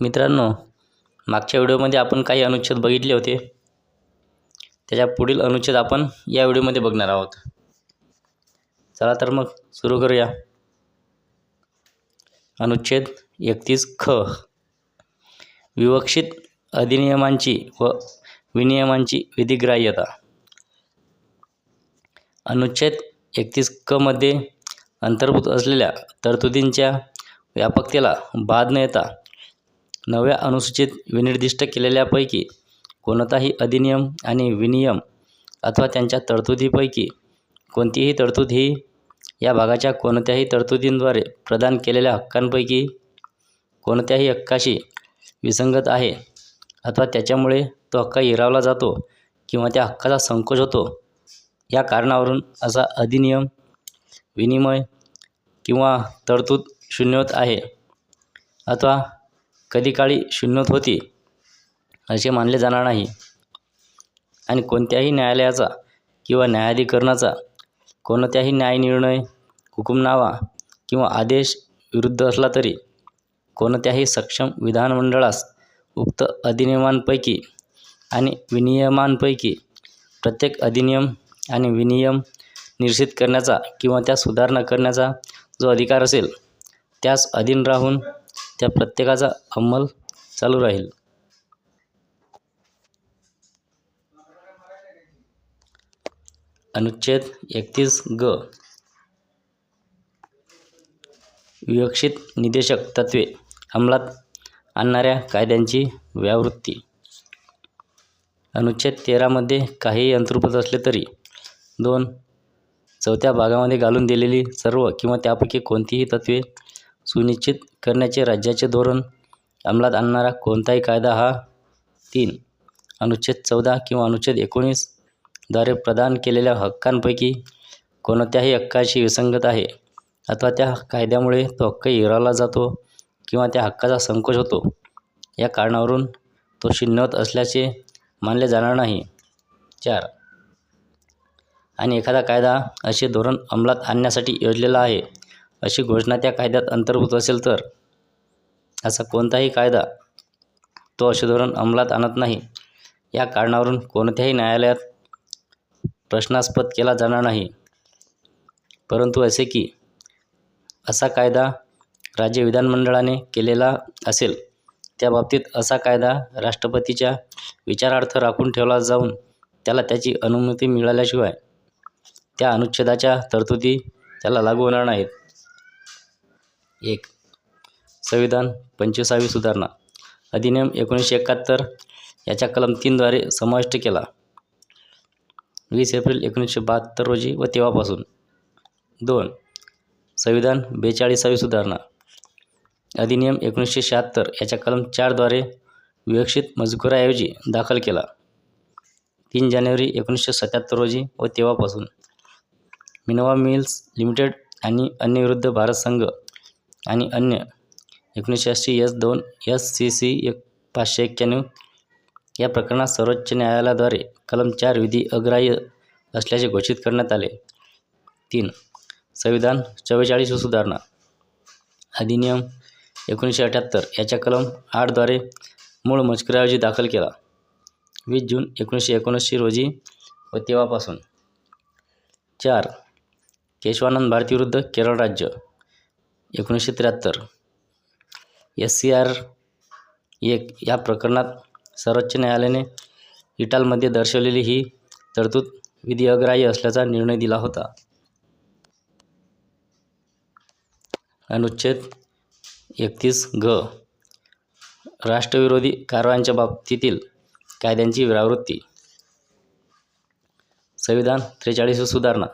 मित्रांनो मागच्या व्हिडिओमध्ये आपण काही अनुच्छेद बघितले होते. त्याच्या पुढील अनुच्छेद आपण या व्हिडिओमध्ये बघणार आहोत. चला तर मग सुरू करूया. अनुच्छेद एकतीस ख. विवक्षित अधिनियमांची व विनियमांची विधिग्राह्यता. अनुच्छेद एकतीस क मध्ये अंतर्भूत असलेल्या तरतुदींच्या व्यापकतेला बाद न येता नव्या अनुसूचित विनिर्दिष्ट केलेल्यापैकी कोणताही अधिनियम आणि विनियम अथवा त्यांच्या तरतुदीपैकी कोणतीही तरतूद ही या भागाच्या कोणत्याही तरतुदींद्वारे प्रदान केलेल्या हक्कांपैकी कोणत्याही हक्काशी विसंगत आहे अथवा त्याच्यामुळे तो हक्क हिरावला जातो किंवा त्या हक्काचा संकोच होतो या कारणावरून असा अधिनियम विनिमय किंवा तरतूद शून्यवत आहे. अथवा कधी काळी शून्यत होती असे मानले जाणार नाही. आणि कोणत्याही न्यायालयाचा किंवा न्यायाधिकरणाचा कोणत्याही न्यायनिर्णय हुकुमनावा किंवा आदेश विरुद्ध असला तरी कोणत्याही सक्षम विधानमंडळास उक्त अधिनियमांपैकी आणि विनियमांपैकी प्रत्येक अधिनियम आणि विनियम निश्चित करण्याचा किंवा त्या सुधारणा करण्याचा जो अधिकार असेल त्यास अधीन राहून त्या प्रत्येकाचा अंमल चालू राहील. अनुच्छेद एकतीस ग. विवक्षित निदेशक तत्त्वे अंमलात आणणाऱ्या कायद्यांची व्यावृत्ती. अनुच्छेद तेरामध्ये काहीही अंतर्भूत असले तरी दोन चौथ्या भागामध्ये घालून दिलेली सर्व किंवा त्यापैकी कोणतीही तत्त्वे सुनिश्चित करण्याचे राज्याचे धोरण अंमलात आणणारा कोणताही कायदा हा तीन अनुच्छेद चौदा किंवा अनुच्छेद एकोणीसद्वारे प्रदान केलेल्या हक्कांपैकी कोणत्याही हक्काशी विसंगत आहे अथवा त्या कायद्यामुळे तो हक्क हिरावला जातो किंवा त्या हक्काचा संकोच होतो. या कारणावरून तो शिन्नत असल्याचे मानले जाणार नाही. चार आणि एखादा कायदा असे धोरण अंमलात आणण्यासाठी योजलेला आहे. अशी घोषणा त्या कायद्यात अंतर्भूत असेल तर असा कोणताही कायदा तो असे धोरण अंमलात आणत नाही. या कारणावरून कोणत्याही न्यायालयात प्रश्नास्पद केला जाणार नाही. परंतु असे की असा कायदा राज्य विधानमंडळाने केलेला असेल त्या बाबतीत असा कायदा राष्ट्रपतीच्या विचारार्थ राखून ठेवला जाऊन त्याला त्याची अनुमती मिळाल्याशिवाय त्या अनुच्छेदाच्या तरतुदी त्याला लागू होणार नाहीत. एक. संविधान पंचवीसावी सुधारणा. अधिनियम एकोणीसशे एकाहत्तर याच्या कलम तीनद्वारे समाविष्ट केला. वीस एप्रिल एकोणीसशे बहात्तर रोजी व तेव्हापासून. दोन. संविधान बेचाळीसावी सुधारणा. अधिनियम एकोणीसशे शहात्तर याच्या कलम चारद्वारे विवक्षित मजकुराऐवजी दाखल केला. तीन जानेवारी एकोणीसशे सत्याहत्तर रोजी व तेव्हापासून. मिनोवा मिल्स लिमिटेड आणि अन्य विरुद्ध भारत संघ आणि अन्य. एकोणीसशे ऐंशी एस दोन एस सी सी एक पाचशे एक्क्याण्णव. या प्रकरणात सर्वोच्च न्यायालयाद्वारे कलम चार विधी अग्राह्य असल्याचे घोषित करण्यात आले. तीन. संविधान चव्वेचाळीस सुधारणा. अधिनियम एकोणीसशे अठ्याहत्तर याच्या कलम आठद्वारे मूळ मजकुराऐवजी दाखल केला. वीस जून एकोणीसशे एकोणऐंशी रोजी व तेव्हापासून. चार. केशवानंद भारतीविरुद्ध केरळ राज्य. एकोणीसशे त्र्याहत्तर. एस सी आर एक या प्रकरणात सर्वोच्च न्यायालयाने इटालमध्ये दर्शवलेली ही तरतूद विधी अग्राह्य असल्याचा निर्णय दिला होता. अनुच्छेद एकतीस घ राष्ट्रविरोधी कारवायांच्या बाबतीतील कायद्यांची व्यावृत्ती संविधान त्रेचाळीस सुधारणा.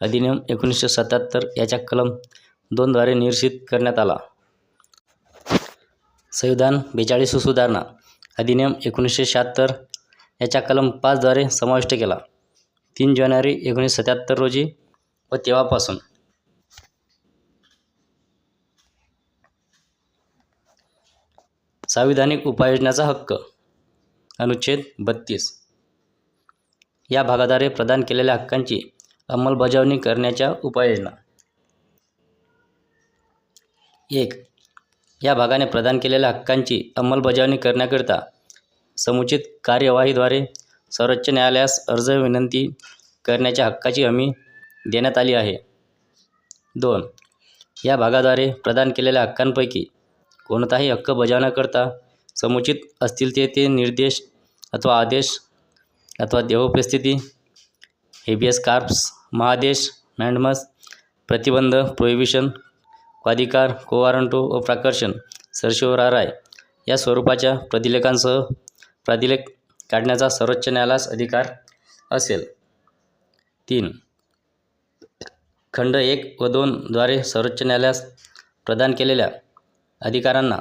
अधिनियम एकोणीसशे सत्याहत्तर याच्या कलम दोनद्वारे निश्चित करण्यात आला. संविधान बेचाळीस सुधारणा अधिनियम एकोणीसशे शहात्तर याच्या कलम पाचद्वारे समाविष्ट केला. तीन जानेवारी एकोणीसशे सत्याहत्तर रोजी व तेव्हापासून. संविधानिक उपाययोजनाचा हक्क अनुच्छेद बत्तीस. या भागाद्वारे प्रदान केलेल्या हक्कांची अंमलबजावणी करण्याच्या उपाययोजना. एक. या भागाने प्रदान केलेल्या हक्कांची अंमलबजावणी करण्याकरिता समुचित कार्यवाहीद्वारे सर्वोच्च न्यायालयास अर्ज विनंती करण्याच्या हक्काची हमी देण्यात आली आहे. दोन. या भागाद्वारे प्रदान केलेल्या हक्कांपैकी कोणताही हक्क बजावण्याकरता समुचित असतील ते ते निर्देश अथवा आदेश अथवा देहोपस्थिती हेबियस कार्प्स महादेश मॅन्डमस प्रतिबंध प्रोहिबिशन स्वाधिकार कोवारंटो व प्राकर्षण सरशिवराराय या स्वरूपाच्या प्रतिलेखांसह प्राधिलेख काढण्याचा सर्वोच्च न्यायालयास अधिकार असेल. तीन. खंड एक व दोनद्वारे सर्वोच्च न्यायालयास प्रदान केलेल्या अधिकारांना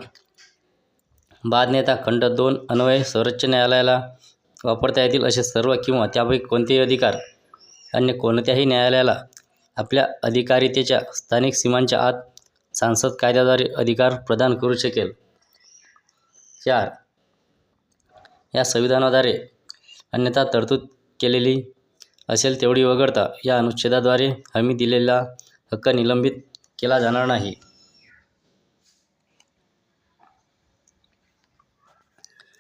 बाद नेता खंड दोन अन्वये सर्वोच्च न्यायालयाला वापरता येतील असे सर्व किंवा त्यापैकी कोणतेही अधिकार अन्य कोणत्याही न्यायालयाला आपल्या अधिकारितेच्या स्थानिक सीमांच्या आत सांसद कायद्याद्वारे अधिकार प्रदान करू शकेल. चार. या संविधानाद्वारे अन्यथा तरतूद केलेली असेल तेवढी वगळता या अनुच्छेदाद्वारे हमी दिलेला हक्क निलंबित केला जाणार नाही.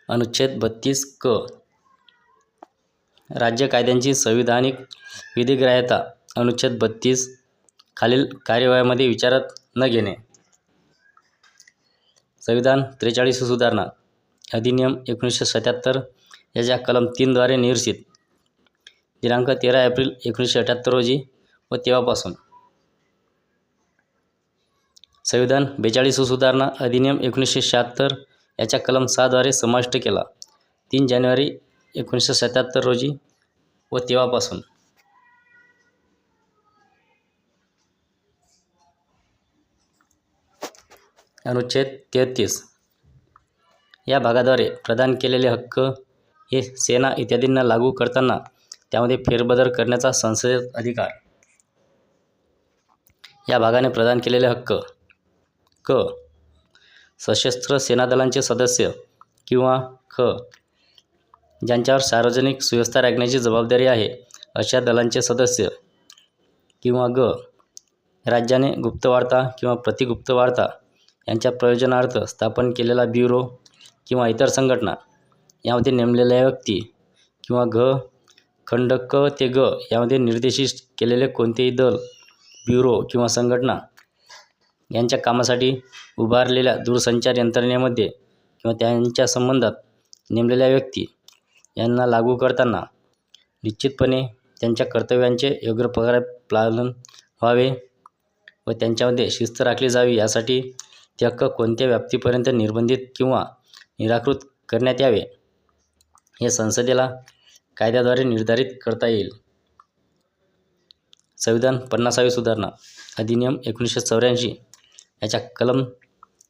अनुच्छेद बत्तीस क. राज्य कायद्यांची संविधानिक विधिग्राह्यता अनुच्छेद बत्तीस खालील कार्यवाहीमध्ये विचारात न घेणे. संविधान त्रेचाळीस सुधारणा अधिनियम एकोणीसशे सत्याहत्तर याच्या कलम तीनद्वारे निर्सित. दिनांक तेरा एप्रिल एकोणीसशे अठ्याहत्तर रोजी व तेव्हापासून. संविधान बेचाळीस सुधारणा अधिनियम एकोणीसशे शहात्तर याच्या कलम सहाद्वारे समाविष्ट केला. तीन जानेवारी एकोणीसशे सत्याहत्तर रोजी व तेव्हापासून. अनुच्छेद तेहतीस. या भागाद्वारे प्रदान केलेले हक्क हे सेना इत्यादींना लागू करताना त्यामध्ये फेरबदल करण्याचा संसदेत अधिकार. या भागाने प्रदान केलेले हक्क क. सशस्त्र सेनादलांचे सदस्य किंवा ख. ज्यांच्यावर सार्वजनिक सुव्यवस्था राखण्याची जबाबदारी आहे अशा दलांचे सदस्य किंवा ग. राज्याने गुप्तवार्ता किंवा प्रतिगुप्तवार्ता यांच्या प्रयोजनार्थ स्थापन केलेला ब्युरो किंवा इतर संघटना यामध्ये नेमलेल्या व्यक्ती किंवा घ खंड क ते ग यामध्ये निर्देशित केलेले कोणतेही दल ब्युरो किंवा संघटना यांच्या कामासाठी उभारलेल्या दूरसंचार यंत्रणेमध्ये किंवा त्यांच्या संबंधात नेमलेल्या व्यक्ती यांना लागू करताना निश्चितपणे त्यांच्या कर्तव्यांचे योग्य प्रकारे पालन व्हावे व त्यांच्यामध्ये शिस्त राखली जावी यासाठी ते हक्क कोणत्या व्याप्तीपर्यंत निर्बंधित किंवा निराकृत करण्यात यावे? हे संसदेला कायद्याद्वारे निर्धारित करता येईल. संविधान पन्नासावी सुधारणा अधिनियम एकोणीसशे चौऱ्याऐंशी याच्या कलम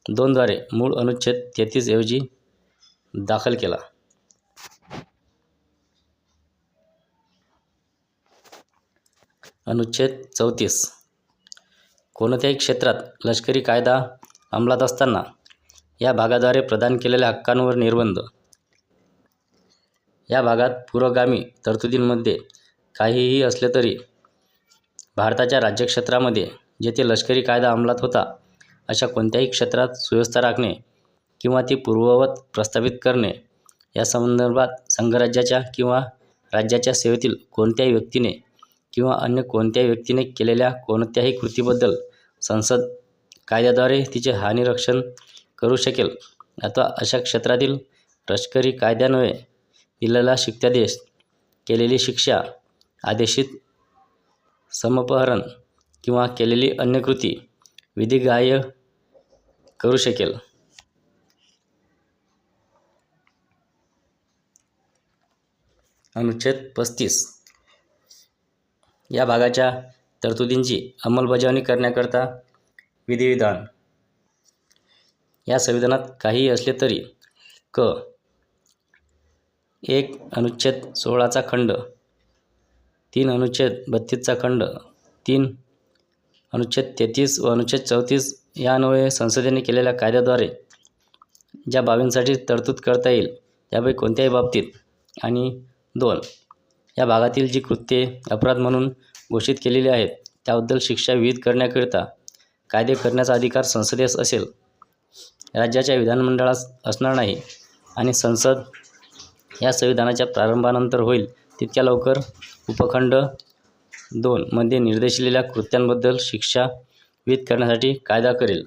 दोनद्वारे मूळ अनुच्छेद तेहतीस ऐवजी दाखल केला. अनुच्छेद चौतीस. कोणत्याही क्षेत्रात लष्करी कायदा अंमलात असताना या भागाद्वारे प्रदान केलेल्या हक्कांवर निर्बंध. या भागात पुरोगामी तरतुदींमध्ये काहीही असले तरी भारताच्या राज्यक्षेत्रामध्ये जेथे लष्करी कायदा अंमलात होता अशा कोणत्याही क्षेत्रात सुव्यवस्था राखणे किंवा ती पूर्ववत प्रस्थापित करणे या संदर्भात संघराज्याच्या किंवा राज्याच्या सेवेतील कोणत्याही व्यक्तीने किंवा अन्य कोणत्याही व्यक्तीने केलेल्या कोणत्याही कृतीबद्दल संसद कायद्याद्वारे तिचे हानिरक्षण करू शकेल. अथवा अशा क्षेत्रातील लष्करी कायद्यान्वये दिलेला शिक्त्यादेश केलेली शिक्षा आदेशित समपहरण किंवा केलेली अन्य कृती विधिग्राह्य करू शकेल. अनुच्छेद पस्तीस. या भागाच्या तरतुदींची अंमलबजावणी करण्याकरता विधिविधान. या संविधानात काहीही असले तरी क एक अनुच्छेद सोळाचा खंड तीन अनुच्छेद बत्तीसचा खंड तीन अनुच्छेद तेहतीस व अनुच्छेद चौतीस यान्वये संसदेने केलेल्या कायद्याद्वारे ज्या बाबींसाठी तरतूद करता येईल त्यापैकी कोणत्याही बाबतीत. आणि दोन या भागातील जी कृत्ये अपराध म्हणून घोषित केलेली आहेत त्याबद्दल शिक्षा विहित करण्याकरिता कायदे करण्याचा अधिकार संसदेस असेल. राज्याच्या विधानमंडळास असणार नाही आणि संसद या संविधानाच्या प्रारंभानंतर होईल तितक्या लवकर. उपखंड दोनमध्ये निर्देशलेल्या निर्देशिलेल्या कृत्यांबद्दल शिक्षा विहित करण्यासाठी कायदा करेल.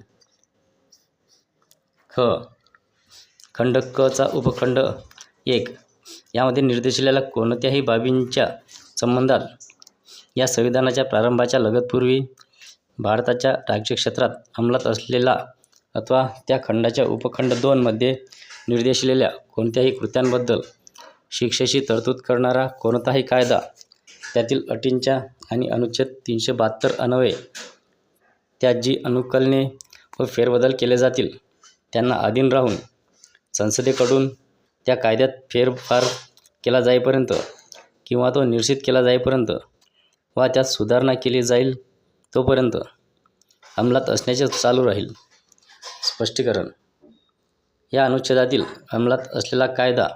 ख. खंड क चा उपखंड एक. यामध्ये निर्देशिलेल्या कोणत्याही बाबींच्या संबंधात या संविधानाच्या प्रारंभाच्या लगतपूर्वी भारताच्या राज्यक्षेत्रात अंमलात असलेला अथवा त्या खंडाच्या उपखंड दोनमध्ये निर्देशलेल्या कोणत्याही कृत्यांबद्दल शिक्षेची तरतूद करणारा कोणताही कायदा त्यातील अटींच्या आणि अनुच्छेद तीनशे बहात्तर अन्वये त्यात जी अनुकलने व फेरबदल केले जातील त्यांना अधीन राहून संसदेकडून त्या कायद्यात फेरफार केला जाईपर्यंत किंवा तो निश्चित केला जाईपर्यंत वा त्यात सुधारणा केली जाईल तोपर्यंत अंमलात असण्याचे चालू राहील. स्पष्टीकरण. या अनुच्छेदातील अंमलात असलेला कायदा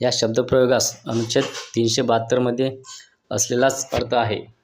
या शब्दप्रयोगास अनुच्छेद तीनशे बहात्तरमध्ये असलेलाच अर्थ आहे.